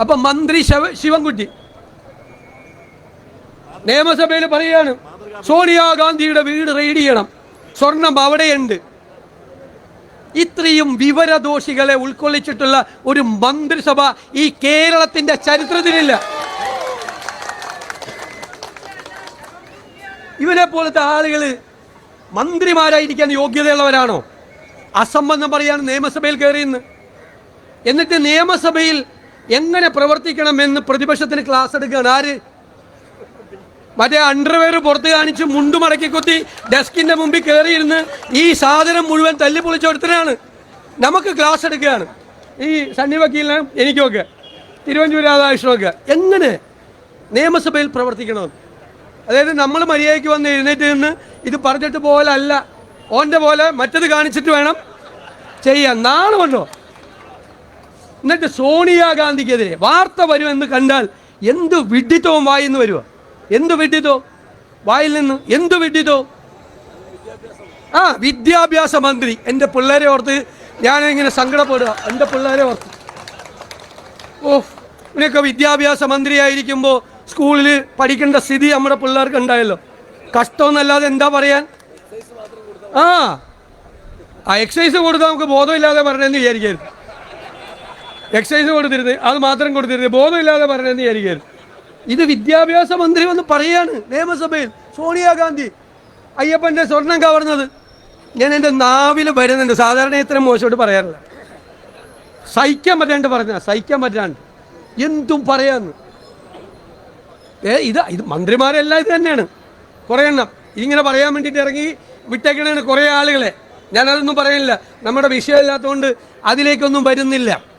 അപ്പൊ മന്ത്രി ശവ- ശിവൻകുട്ടി നിയമസഭയിൽ പറയാണ് സോണിയാഗാന്ധിയുടെ വീട് റെയ്ഡ് ചെയ്യണം സ്വർണം അവിടെയുണ്ട്. ഇത്രയും വിവരദോഷികളെ ഉൾക്കൊള്ളിച്ചിട്ടുള്ള ഒരു മന്ത്രിസഭ ഈ കേരളത്തിന്റെ ചരിത്രത്തിലില്ല. ഇവരെ പോലത്തെ ആളുകൾ മന്ത്രിമാരായിരിക്കാൻ യോഗ്യതയുള്ളവരാണോ? അസംബന്ധം പറയാണ് നിയമസഭയിൽ കയറിയെന്ന് എന്നിട്ട് നിയമസഭയിൽ എങ്ങനെ പ്രവർത്തിക്കണമെന്ന് പ്രതിപക്ഷത്തിന് ക്ലാസ് എടുക്കുകയാണ്? ആര്? മറ്റേ അണ്ടർവെയർ പുറത്ത് കാണിച്ച് മുണ്ടു മടക്കി കുത്തി ഡെസ്കിന്റെ മുമ്പിൽ കയറിയിരുന്ന് ഈ സാധനം മുഴുവൻ തല്ലി പൊളിച്ചെടുത്തിനാണ് നമുക്ക് ക്ലാസ് എടുക്കുകയാണ്. ഈ സണ്ണി വക്കീലിനും എനിക്കുമൊക്കെ തിരുവഞ്ചൂർ രാധാകൃഷ്ണനൊക്കെ എങ്ങനെ നിയമസഭയിൽ പ്രവർത്തിക്കണം? അതായത് നമ്മൾ മര്യാദയ്ക്ക് വന്ന് എഴുന്നേറ്റ് നിന്ന് ഇത് പറഞ്ഞിട്ട് പോലല്ല ഓന്റെ പോലെ മറ്റത് കാണിച്ചിട്ട് വേണം ചെയ്യാൻ. നാണമുണ്ടോ എന്നിട്ട് സോണിയാഗാന്ധിക്കെതിരെ വാർത്ത വരുമെന്ന് കണ്ടാൽ എന്ത് വിഡിത്തവും വായിൽ നിന്ന് വരുമോ എന്ത് വിഡിത്തോ വായിൽ നിന്ന് എന്ത് വിഡിത്തോ ആ വിദ്യാഭ്യാസ മന്ത്രി. എന്റെ പിള്ളേരെ ഓർത്ത് ഞാനിങ്ങനെ സങ്കടപ്പെടുക. എന്റെ പിള്ളേരെ ഓർത്ത്. ഓ ഇവനൊക്കെ വിദ്യാഭ്യാസ മന്ത്രിയായിരിക്കുമ്പോൾ സ്കൂളിൽ പഠിക്കേണ്ട സ്ഥിതി നമ്മുടെ പിള്ളേർക്ക് ഉണ്ടായല്ലോ. കഷ്ടമെന്നല്ലാതെ എന്താ പറയാൻ? ആ ആ എക്സസൈസ് കൊടുത്താൽ നമുക്ക് ബോധമില്ലാതെ പറഞ്ഞെന്ന് വിചാരിക്കരുത്. എക്സസൈസ് കൊടുത്തിരുന്നത് അത് മാത്രം കൊടുത്തിരുന്നത് ബോധമില്ലാതെ പറഞ്ഞെന്ന് വിചാരിക്കരുത്. ഇത് വിദ്യാഭ്യാസ മന്ത്രി വന്ന് പറയാണ് നിയമസഭയിൽ സോണിയാഗാന്ധി. അയ്യപ്പന്റെ സ്വർണം കവർന്നത്. ഞാൻ എന്റെ നാവിൽ വരുന്നുണ്ട് സാധാരണ ഇത്ര മോശമായിട്ട് പറയാറില്ല. സഹിക്കാൻ പറ്റാണ്ട് പറഞ്ഞ സഹിക്കാൻ പറ്റാണ്ട്. എന്തും പറയാന്ന്. ഏ ഇത് ഇത് മന്ത്രിമാരെല്ലാം ഇത് തന്നെയാണ്. കുറേ എണ്ണം. ഇങ്ങനെ പറയാൻ വേണ്ടിയിട്ട് ഇറങ്ങി വിട്ടേക്കണേണ് കുറേ ആളുകളെ. ഞാനതൊന്നും പറയുന്നില്ല നമ്മുടെ വിഷയമില്ലാത്തതുകൊണ്ട് അതിലേക്കൊന്നും വരുന്നില്ല.